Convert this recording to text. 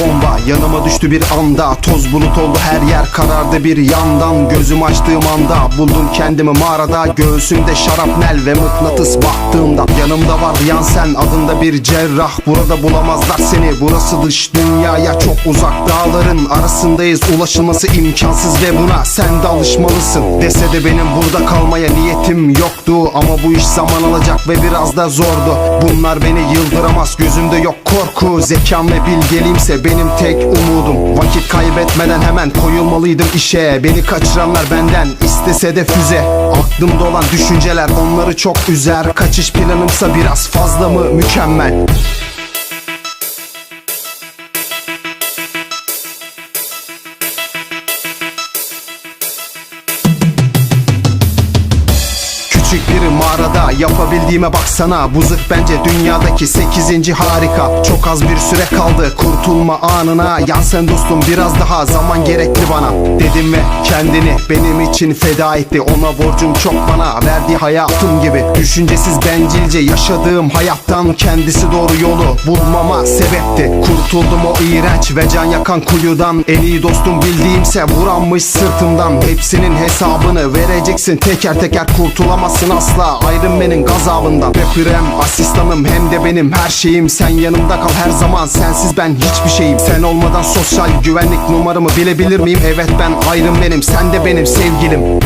bomba. Yanıma düştü bir anda. Toz bulut oldu her yer karardı bir yandan. Gözüm açtığım anda Buldum kendimi mağarada. Göğsümde şarapnel ve mıknatıs baktığımda Yanımda var yan sen adında bir cerrah. Burada bulamazlar seni. Burası dış dünyaya çok uzak Dağların arasındayız. Ulaşılması imkansız ve buna sen de alışmalısın. Dese de benim burada kalmaya niyetim yoktu. Ama bu iş zaman alacak ve biraz da zordu. Bunlar beni yıldıramaz. Gözümde yok korku Zekam ve bilgeliğimse benim tek umudum Vakit kaybetmeden hemen koyulmalıydım işe. Beni kaçıranlar benden istese de füze. Aklımda olan düşünceler onları çok üzer. Kaçış planımsa biraz fazla mı mükemmel Bir mağarada yapabildiğime baksana. Bu zırh bence dünyadaki 8. harika. Çok az bir süre kaldı kurtulma anına. Yan sen dostum biraz daha zaman gerekli bana. Dedim ve kendini benim için feda etti. Ona borcum çok bana verdiği hayatım gibi. Düşüncesiz bencilce yaşadığım hayattan Kendisi doğru yolu bulmama sebepti. Kurtuldum o iğrenç ve can yakan kuyudan. En iyi dostum bildiğimse vuranmış sırtımdan. Hepsinin hesabını vereceksin. Teker teker kurtulamazsın asla Iron Man'in gazabından Rapper'em asistanım hem de benim her şeyim. Sen yanımda kal her zaman sensiz ben hiçbir şeyim. Sen olmadan sosyal güvenlik numaramı bilebilir miyim? Evet ben Iron Man'im sen de benim sevgilim